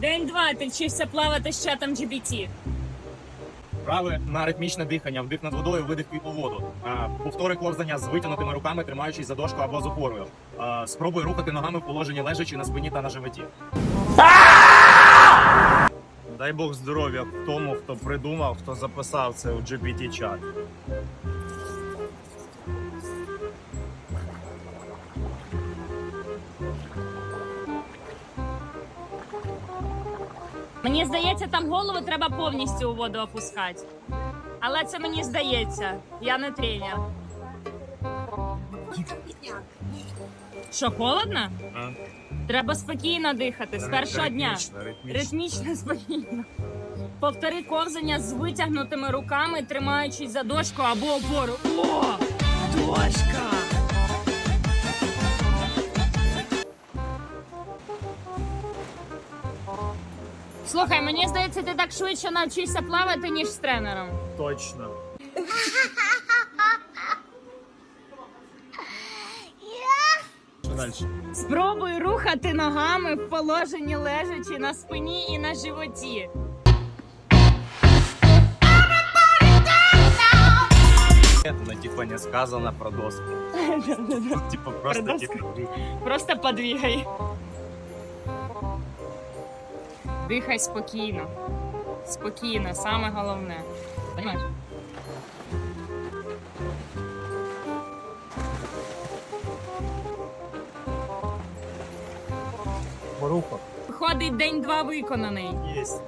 День два ти вчився плавати з чатом GPT. Вправи на ритмічне дихання, вдих над водою, видих у воду. А, Повтори ковзання з витягнутими руками, тримаючись за дошку або з опорою. А, Спробуй рухати ногами в положенні лежачи на спині та на животі. Дай Бог здоров'я тому, хто придумав, хто записав це у GPT-чат. Мені здається, там голову треба повністю у воду опускати. Але це мені здається, я не тренер. Що, холодно? А? Треба спокійно дихати з першого дня. Ритмічно, ритмічно. Спокійно. Повтори ковзання з витягнутими руками, тримаючись за дошку або опору. О! Слухай, мені здається, ти так швидше навчишся плавати, ніж з тренером. Точно. Що далі? Спробуй рухати ногами в положенні лежачи на спині і на животі. На типа не сказано про доску. Типа просто Про доску. типа. Просто подвигай. Дихай спокійно. Спокійно, саме головне. Понимаєш? Порухав. Виходить, день два виконаний. Єсть.